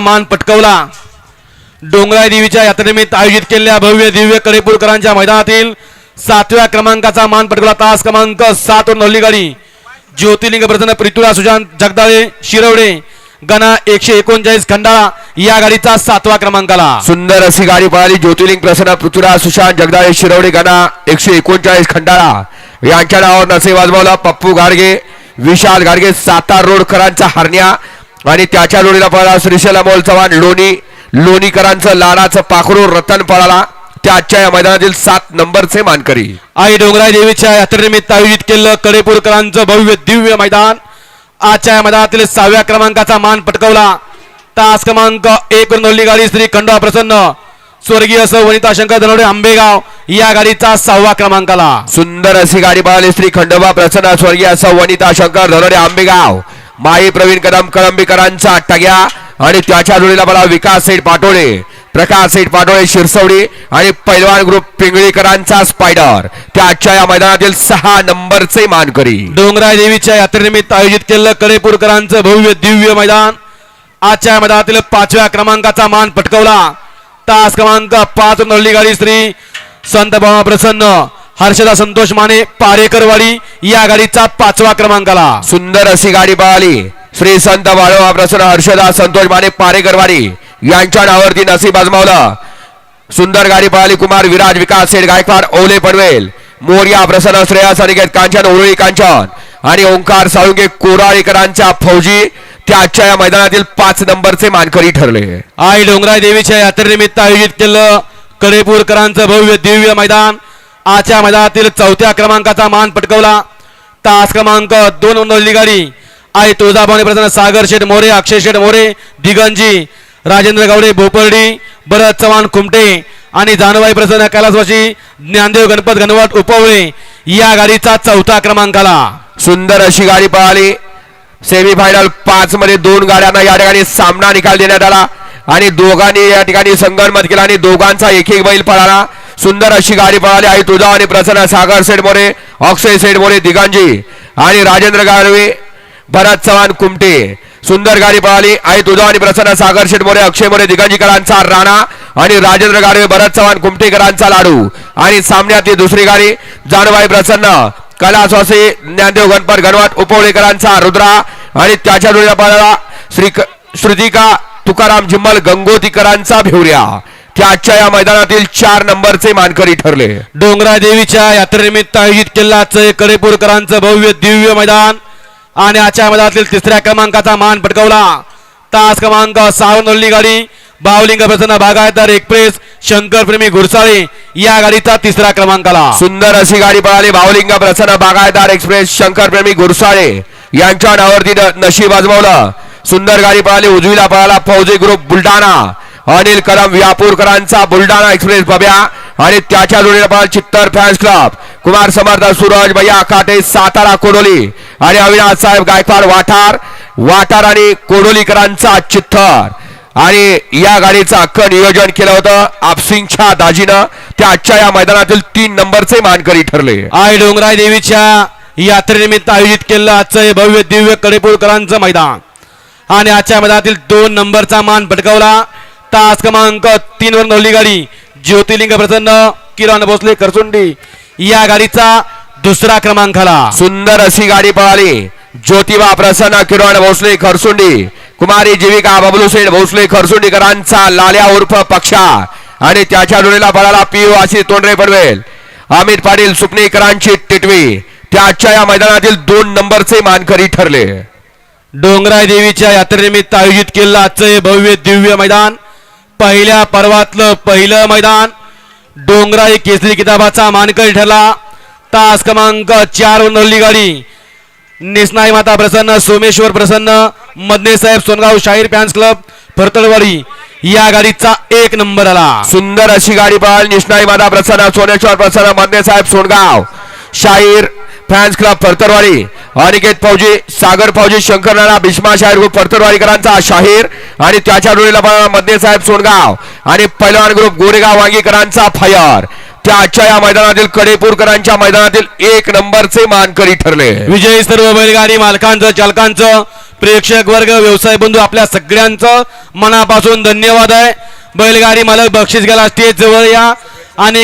मान पटकवला. डोंगराई देवीच्या यात्रेनिमित्त आयोजित केलेल्या भव्य दिव्य कडेपूरकरांच्या मैदानातील सातव्या क्रमांकाचा मान पटकवला. तास क्रमांक सात वर नवली गाडी ज्योतिर्लिंग प्रसन्न पृथ्वीराज सुशांत जगदाळे शिरवडे गणा एकशे एकोणचाळीस खंडाळा या गाडीचा सातवा क्रमांकाला. सुंदर अशी गाडी पळाली. ज्योतिर्लिंग प्रसन्न पृथ्वीराज सुशांत जगदाळे शिरवडे गणा एकशे एकोणचाळीस खंडाळा यांच्या नावावर नसे वाजवला पप्पू गाडगे विशाल गाडगे सातार रोडकरांचा हरण्या. आणि त्याच्या जोडीला पळाला श्रीशैल अमोल चव्हाण. लोणी लोणीकरांचं लाडाचं पाखरू रतन पळाला. त्याच्या या मैदानातील सात नंबरचे मानकरी. आई डोंगराई देवीच्या यात्रेनिमित्त आयोजित केलेलं कडेपूरकरांचं भव्य दिव्य मैदान. आजच्या या मैदानातील सहाव्या क्रमांकाचा मान पटकवला. तास क्रमांक एक नवली गाडी श्री खंडोबा प्रसन्न. स्वर्गीय सौ वनिता शंकर धनवडे आंबेगाव या गाडीचा सहावा क्रमांकाला. सुंदर अशी गाडी पळाली श्री खंडोबा प्रसन्न. स्वर्गीय असं वनिता शंकर धनोरे आंबेगाव. माई प्रवीण कदम कळंबीकरांचा टग्या आणि त्याच्या जोडीला मला विकास सेठ पाटोळे प्रकाश सेठ पाटोळे शिरसवडी आणि पैलवान ग्रुप पिंगळीकरांचा स्पायडर त्याच्या या मैदानातील सहा नंबरचे मानकरी. डोंगराई देवीच्या यात्रेनिमित्त आयोजित केलेलं कडेपूरकरांचं भव्य दिव्य मैदान. आजच्या मैदानातील पाचव्या क्रमांकाचा मान पटकवला. तास क्रमांक पाच नळली गाडी श्री संत भावा प्रसन्न हर्षदा संतोष माने पारेकरवाडी या गाडीचा पाचवा क्रमांकाला. सुंदर अशी गाडी पळाली. श्री संत बाळोबा प्रसन्न हर्षदा संतोष माने पारेकरवाडी यांच्या नावावरती नसीब आजमावलं. सुंदर गाडी पळाली. कुमार विराज विकास सेठ गायकवाड ओले पनवेल मोर्या प्रसन्न श्रेयस अनिकेत कांचन उरुळी कांचन आणि ओंकार साळुंगे कोराळीकरांच्या फौजी त्याच्या या मैदानातील पाच नंबरचे मानकरी ठरले. आई डोंगराई देवीच्या यात्रेनिमित्त आयोजित केलेलं कडेपूरकरांचं भव्य दिव्य मैदान. आजच्या मैदानातील चौथ्या क्रमांकाचा मान पटकवला. तास क्रमांक दोन नोंदवली गाडी आई तुळजाभवानी प्रसन्न सागर शेठ मोरे अक्षय शेठ मोरे दिगंजी राजेंद्र गवडे भोपर्डी भरत चव्हाण खुमटे आणि जानवाई प्रसन्न कैलासवाशी ज्ञानदेव गणपत घनवट उपवळे या गाडीचा चौथा क्रमांकाला सुंदर अशी गाडी पळाली. सेमी फायनल पाच मध्ये दोन गाड्यांना या ठिकाणी सामना निकाल देण्यात आला. आणि दोघांनी या ठिकाणी संगणमत केला आणि दोघांचा एक एक बैल पळाला. सुंदर अशी गाडी पळाली. आई तुझा आणि प्रसन्न सागर सेठ मोरे अक्षय सेठ मोरे दिगांजी आणि राजेंद्र गाडवे भरत चव्हाण कुमटे. सुंदर गाडी पळाली. आई तुझा आणि प्रसन्न सागर शेठ मोरे अक्षय मोरे दिगांजीकरांचा राणा आणि राजेंद्र गाडवे भरत चव्हाण कुमटेकरांचा लाडू. आणि सामन्यातली दुसरी गाडी जानबाई प्रसन्न कैलासवासी ज्ञानदेव गणपत गणवत उपवळेकरांचा रुद्रा आणि त्याच्या जोडीला पळाला श्री श्रुतिका तुकाराम जिम्मल गंगोतीकरांचा भिवऱ्या. त्याच्या या मैदानातील चार नंबरचे मानकरी ठरले. डोंगरा देवीच्या यात्रेनिमित्त आयोजित केलेलं कडेपूरकरांचं भव्य दिव्य मैदान. आणि आजच्या मैदानातील तिसऱ्या क्रमांकाचा मान पटकवला. तास क्रमांक सहा नोंदली गाडी बावलिंग प्रसन्न बागायतर एक्सप्रेस शंकर प्रेमी घुरसाळे या गाडीचा तिसऱ्या क्रमांकाला. सुंदर अशी गाडी पळाली भावलिंग प्रसन्न बागायदार एक्सप्रेस शंकर प्रेमी गुरसाळे यांच्या नावावरती नशीब आजमावलं सुंदर गाडी पळाली उजवीला पळाला फौजी ग्रुप बुलढाणा. अनिल करम व्यापूरकरांचा बुलढाणा एक्सप्रेस बब्या आणि त्याच्या जोडीला चित्तर फॅन्स क्लब. कुमार समर्थ सूरज भैया काटे सातारा कोडोली. आणि अविनाश साहेब गायकवाड वाठार. वाठार आणि कोडोलीकरांचा चित्तर. आणि या गाडीचं अख्खं नियोजन केलं होतं आपसिंगच्या दाजीनं. त्या आजच्या या मैदानातील तीन नंबरचे मानकरी ठरले. आय डोंगराय देवीच्या यात्रेनिमित्त आयोजित केलं आजचं हे भव्य दिव्य कडेपूरकरांचं मैदान. आणि आजच्या मैदानातील दोन नंबरचा मान पटकावला तास क्रमांक तीन वर नवली गाडी. ज्योतिर्लिंग प्रसन्न किरण भोसले करसुंडी या गाडीचा दुसरा क्रमांकाला सुंदर अशी गाडी पळाली. ज्योतिबा प्रसन्न किरण भोसले खरसुंडी. कुमारी जीविका बबलू सेठ भोसले खरसुंडीकरांचा लाल्या उर्फ पक्षा. आणि त्याच्या जोडीला पळाला पियू आशी तोंडरे पडवेल. अमित पाटील सुपणेकरांची टिटवी. त्याच्या या मैदानातील दोन नंबरचे मानकरी ठरले. डोंगराई देवीच्या यात्रेनिमित्त आयोजित केलेलं आजचं हे भव्य दिव्य मैदान पहिल्या पर्वातलं पहिलं मैदान. डोंगराई केसरी किताबाचा मानकरी ठरला. तास क्रमांक चार वर नवली गाडी. निसनाई माता प्रसन्न सोमेश्वर प्रसन्न मदने साहेब सोनगाव शाहीर फॅन्स क्लब फरतळवाडी या गाडीचा एक नंबर आला. सुंदर अशी गाडी पाहिजे निष्णाई माता प्रसन्न सोनेश्वर प्रसन्न मदने साहेब सोनगाव. शाहीर फॅन्स क्लब फरतरवाडी अनिकेत फौजी सागर फौजी शंकर नाना भीष्मा शाहीर ग्रुप फरतरवाडीकरांचा शाहीर. आणि त्याच्या डोळीला मध्ये मधने साहेब सोनगाव. आणि पैलवान ग्रुप गोरेगाव वांगीकरांचा फायर त्याच्या या मैदानातील कडेपूरकरांच्या मैदानातील एक नंबरचे मानकरी ठरले. विजयी सर्व बैलगाडी मालकांचं चालकांचं प्रेक्षक वर्ग व्यवसाय बंधू आपल्या सगळ्यांचं मनापासून धन्यवाद आहे. बैलगाडी मालक बक्षीस गेला स्टेज जवळ या. आणि